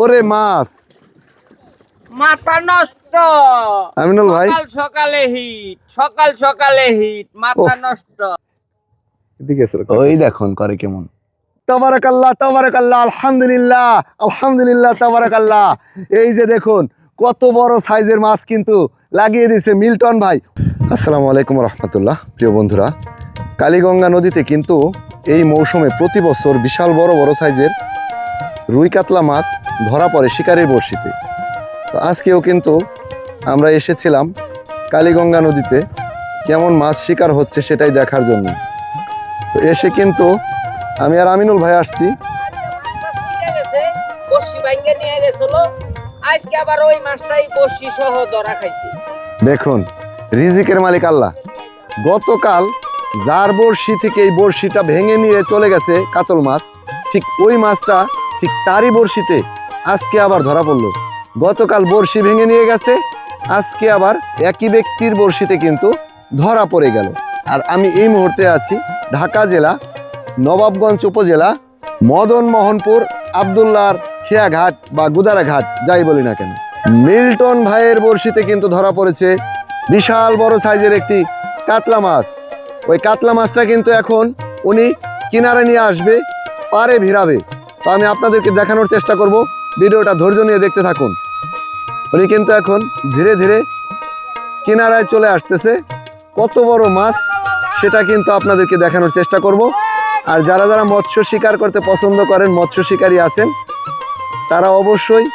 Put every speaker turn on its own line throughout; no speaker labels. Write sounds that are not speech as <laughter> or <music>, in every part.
ওরে মাছ।
মাথা নষ্ট।
আমিনুল ভাই।
সকাল সকালে হিট সকাল সকালে হিট মাথা নষ্ট।
এদিকে। ওই দেখুন করে কেমন। তাবারাকাল্লাহ তাবারাকাল্লাহ আলহামদুলিল্লাহ আলহামদুলিল্লাহ তাবারাকাল্লাহ। এই যে দেখুন কত বড় সাইজের মাছ কিন্তু লাগিয়ে দিয়েছে মিল্টন ভাই। আসসালামু আলাইকুম রহমতুল্লাহ প্রিয় বন্ধুরা। কালীগঙ্গা নদীতে কিন্তু এই মৌসুমে প্রতি বছর বিশাল বড় বড় সাইজের রুই কাতলা মাছ ধরা পড়ে শিকারের বড়শিতে। তো আজকেও কিন্তু আমরা এসেছিলাম কালীগঙ্গা নদীতে, কেমন মাছ শিকার হচ্ছে সেটাই দেখার জন্য। তো এসে কিন্তু আমি আর আমিনুল ভাই আসছি। দেখুন, রিজিকের মালিক আল্লাহ। গতকাল যার বড়শি থেকে এই বড়শিটা ভেঙে নিয়ে চলে গেছে কাতল মাছ, ঠিক ওই মাছটা ঠিক তারই বড়শিতে আজকে আবার ধরা পড়ল। গতকাল বড়শি ভেঙে নিয়ে গেছে, আজকে আবার একই ব্যক্তির বড়শিতে কিন্তু ধরা পড়ে গেল। আর আমি এই মুহূর্তে আছি ঢাকা জেলা, নবাবগঞ্জ উপজেলা মদন মোহনপুর আবদুল্লার খেয়াঘাট বা গুদারাঘাট, যাই বলি না কেন। মিল্টন ভাইয়ের বড়শিতে কিন্তু ধরা পড়েছে বিশাল বড় সাইজের একটি কাতলা মাছ। ওই কাতলা মাছটা কিন্তু এখন উনি কিনারে নিয়ে আসবে, পারে ভিড়াবে। তো আমি আপনাদেরকে দেখানোর চেষ্টা করব। ভিডিওটা ধৈর্য নিয়ে দেখতে থাকুন। উনি কিন্তু এখন ধীরে ধীরে কিনারায় চলে আসতেছে। কত বড় মাছ, সেটা কিন্তু আপনাদেরকে দেখানোর চেষ্টা করব। আর যারা যারা মৎস্য শিকার করতে পছন্দ করেন, মৎস্য শিকারী আছেন, তারা অবশ্যই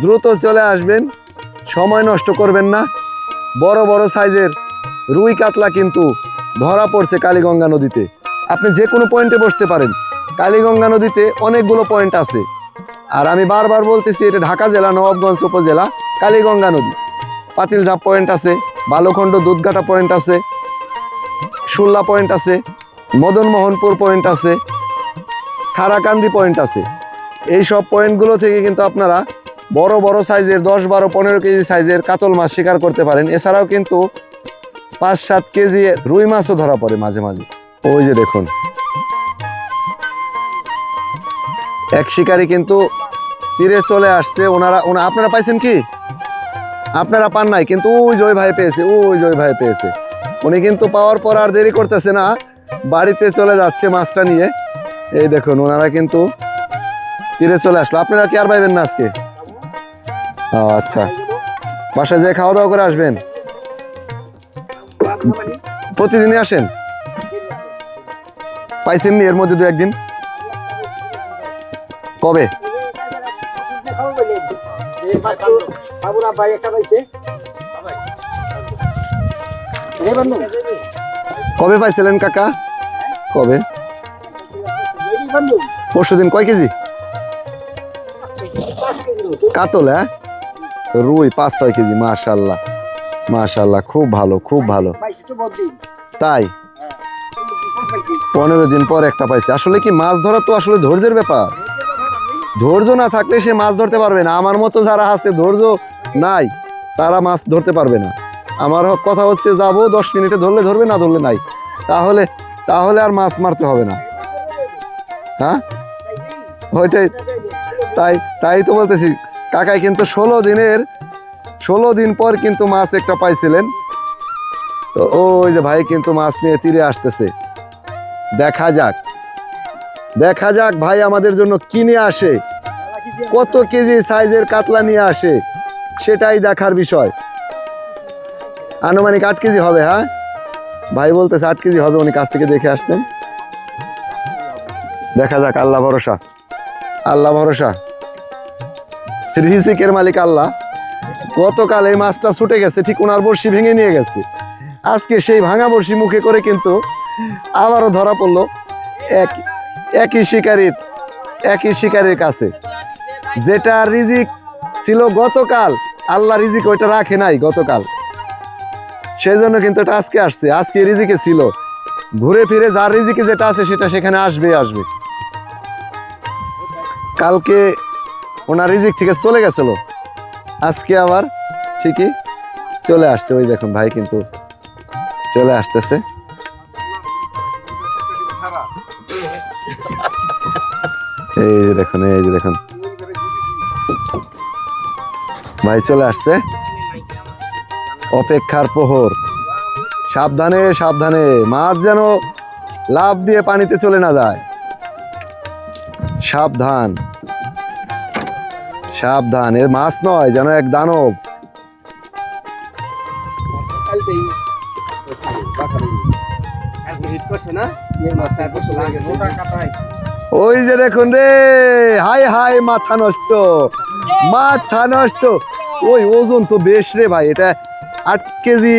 দ্রুত চলে আসবেন। সময় নষ্ট করবেন না। বড় বড় সাইজের রুই কাতলা কিন্তু ধরা পড়ছে কালীগঙ্গা নদীতে। আপনি যে কোনো পয়েন্টে বসতে পারেন। কালীগঙ্গা নদীতে অনেকগুলো পয়েন্ট আছে। আর আমি বারবার বলতেছি, এটা ঢাকা জেলা, নবাবগঞ্জ উপজেলা, কালীগঙ্গা নদী। পাতিলঝাপ পয়েন্ট আছে, বালুখণ্ড, দুধঘাটা পয়েন্ট আছে শুল্লা পয়েন্ট আছে, মদনমোহনপুর পয়েন্ট আছে, খারাকান্দি পয়েন্ট আছে। এই সব পয়েন্টগুলো থেকে কিন্তু আপনারা বড় বড় সাইজের দশ, বারো, পনেরো কেজি সাইজের কাতল মাছ শিকার করতে পারেন। এছাড়াও কিন্তু পাঁচ, সাত কেজি রুই মাছও ধরা পড়ে মাঝে মাঝে। ওই যে দেখুন। এক শিকারি কিন্তু তীরে চলে আসছে। ওনারা ওনা আপনারা পাইছেন কি? আপনারা পান নাই, কিন্তু ওই জয় ভাই পেয়েছে, ওই জয় ভাই পেয়েছে। উনি কিন্তু পাওয়ার পর আর দেরি করতেছে না, বাড়িতে চলে যাচ্ছে মাছটা নিয়ে। এই দেখুন, ওনারা কিন্তু তীরে চলে আসলো। আপনারা কি আর পাইবেন না আজকে? আচ্ছা। বাসায় যেয়ে খাওয়া দাওয়া করে আসবেন? প্রতিদিনই আসেন? পাইছেন নি এর মধ্যে দু একদিন? কবে? কবে পাইছিলেন কাকা? কবে? পরশু দিন কয় কেজি? কাতল হ্যাঁ? রুই পাঁচ, ছয় কেজি মাশাল্লাহ মাশাল্লাহ খুব ভালো খুব ভালো। তাই? পনেরো দিন পর একটা পাইছে। আসলে কি মাছ ধরা তো আসলে ধৈর্যের ব্যাপার? ধৈর্য না থাকলে সে মাছ ধরতে পারবে না। আমার মতো যারা আছে, ধৈর্য নাই, তারা মাছ ধরতে পারবে না। আমার কথা হচ্ছে, যাব, দশ মিনিটে ধরলে ধরবে, না ধরলে নাই। তাহলে তাহলে আর মাছ মারতে হবে না। হ্যাঁ? ওইটাই। তাই তাই তো বলতেছি। কাকাই কিন্তু ষোলো দিনের, ষোলো দিন পর কিন্তু মাছ একটা পাইছিলেন। তো ওই যে ভাই কিন্তু মাছ নিয়ে তীরে আসতেছে। দেখা যাক। দেখা যাক ভাই আমাদের জন্য কিনে আসে। কত কেজি সাইজের কাতলা নিয়ে আসে, সেটাই দেখার বিষয়। আনুমানিক আট কেজি হবে হ্যাঁ? ভাই বলতেছে আট কেজি হবে, উনি কাছ থেকে দেখে আসছেন। দেখা যাক, আল্লাহ ভরসা। আল্লাহ ভরসা। রিজিকের মালিক আল্লাহ। গতকাল এই মাছটা ছুটে গেছে, ঠিক ওনার বড়শি ভেঙে নিয়ে গেছে। আজকে সেই ভাঙা বড়শি মুখে করে কিন্তু আবারও ধরা পড়ল এক একই শিকারীর একই শিকারীর কাছে। যেটা রিজিক ছিল গতকাল, আল্লাহ রিজিক ওইটা রাখে নাই গতকাল। সেই জন্য কিন্তু এটা আজকে আসছে, আজকে রিজিকে ছিল। ঘুরে ফিরে যার রিজিকে যেটা আছে সেটা সেখানে আসবে আসবে। কালকে ওনার রিজিক থেকে চলে গেছিল। আজকে আবার ঠিকই চলে আসছে। ওই দেখুন ভাই কিন্তু চলে আসতেছে। এই যে দেখুন, এই যে দেখুন। ভাই চলে আসছে। অপেক্ষার প্রহর। সাবধানে সাবধানে, মাছ যেন লাভ দিয়ে পানিতে চলে না যায়। সাবধান। সাবধান, এর মাছ নয়, যেন এক দানব। ওই যে দেখুন রে, হাই হাই, মাথা নষ্ট। মাথা নষ্ট। ওই ওজন তো বেশ রে ভাই এটা আট কেজি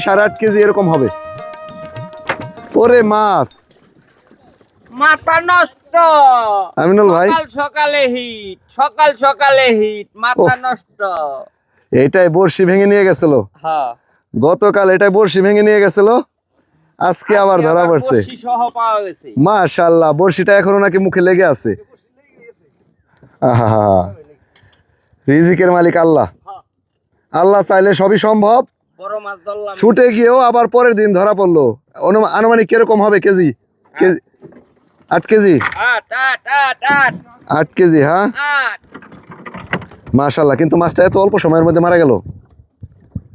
সাড়ে আট কেজি এরকম হবে। ওরে মাছ।
মাথা নষ্ট।
আমিনুল ভাই।
সকাল সকালে হিট সকাল সকালে হিট মাথা নষ্ট।
এইটাই বড়শি ভেঙে নিয়ে গেছিল।
হ্যাঁ।
গতকাল এটাই বড়শি ভেঙে নিয়ে গেছিল। আজকে আবার ধরা পড়ছে। মাশাল্লাহ বড়শিটা এখনও নাকি মুখে লেগে আছে। আহা রিজিকের মালিক আল্লাহ। আল্লাহ চাইলে সবই সম্ভব।
বড় মাছ ধরলাম।
ছুটে গিয়েও আবার পরের দিন ধরা পড়ল। আনুমানিক কীরকম হবে কেজি? কেজি আট কেজি?
আট
কেজি হ্যাঁ? মাশাল্লাহ কিন্তু মাছটা এত অল্প সময়ের মধ্যে মারা গেল।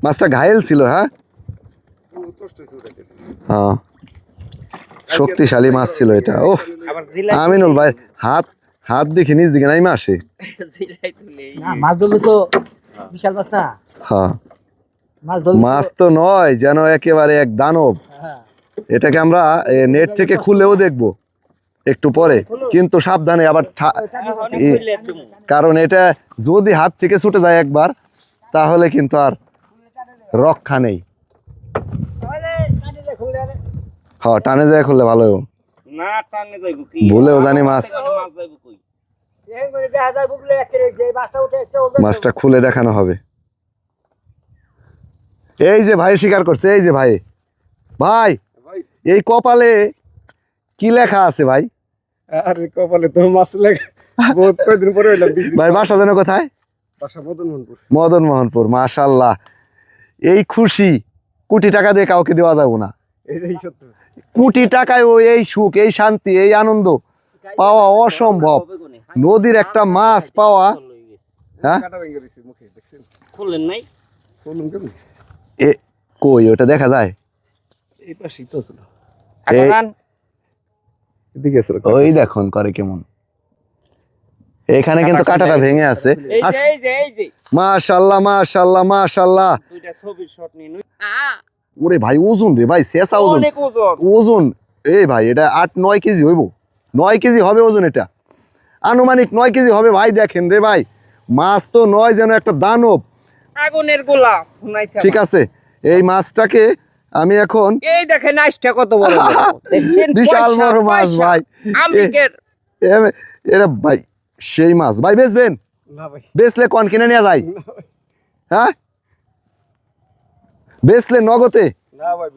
মাছটা ঘায়েল ছিল হ্যাঁ? হ্যাঁ। শক্তিশালী মাছ ছিল এটা ও আমিনুল ভাই হাত হাত দেখি নিজ দিকে নাইমা আসে <laughs>
জিলাই তুলে এই
না মাছ তো বিশাল মাছ না?
হ্যাঁ।
মাছ
তো নয় যেন একেবারে এক দানব।
হ্যাঁ।
এটাকে আমরা এ, নেট থেকে খুলেও দেখব একটু পরে। কিন্তু সাবধানে আবার কারণ এটা যদি হাত থেকে ছুটে যায় একবার তাহলে কিন্তু আর রক্ষা নেই। হ্যাঁ টানে যায় খুললে ভালো হবে।
না টানে যাইব কি?
ভুলেও জানি মাছ।
মাছটা
খুলে দেখানো হবে। এই যে ভাই স্বীকার করছে এই যে ভাই। ভাই এই কপালে কি লেখা আছে ভাই?
আরে কপালে তো মাছ লেগে বহুত কয়দিন পরে হইলাম
ভাই বাসা যেন কোথায়?
বাসা মদন মনপুর
মদন মোহনপুর মাশাল্লাহ। এই খুশি কোটি টাকা দিয়ে কাউকে দেওয়া যাবে না।
এটাই সত্য।
কোটি টাকায় ও এই সুখ এই শান্তি এই আনন্দ পাওয়া অসম্ভব। নদীর একটা মাছ পাওয়া। হ্যাঁ?
কাটা ভেঙে গেছে মুখে দেখছেন?
খুললেন নাই?
এ কই ওটা দেখা যায়?
এই পাশেই তো ছিল
এই-
এখন
এদিকে ছিল
ওই দেখুন করে কেমন। এখানে কিন্তু কাটাটা ভেঙে আছে।
এই যে
আস-
এই যে এই
মাশাল্লাহ মাশাল্লাহ মাশাল্লাহ। ওরে ভাই ওজন রে ভাই শেষা ওজন।
ওজন।
ওজন। এই ভাই এটা আট নয় কেজি হইব। নয় কেজি হবে ওজন এটা। আনুমানিক নয় কেজি হবে। ভাই দেখেন রে ভাই মাছ তো নয় যেন একটা দানব।
আগুনের গোলা
ঠিক আছে এই মাছটাকে আমি এখন
এই দেখেন আইসটা কত বড় <laughs>
বিশাল বড় মাছ ভাই।
আমেরিকার।
এ- ভাই সেই মাছ। ভাই বেচবেন?
না ভাই।
বেচলে কন কিনে নেওয়া যায়? হ্যাঁ? বেচলে নগদে?
না ভাই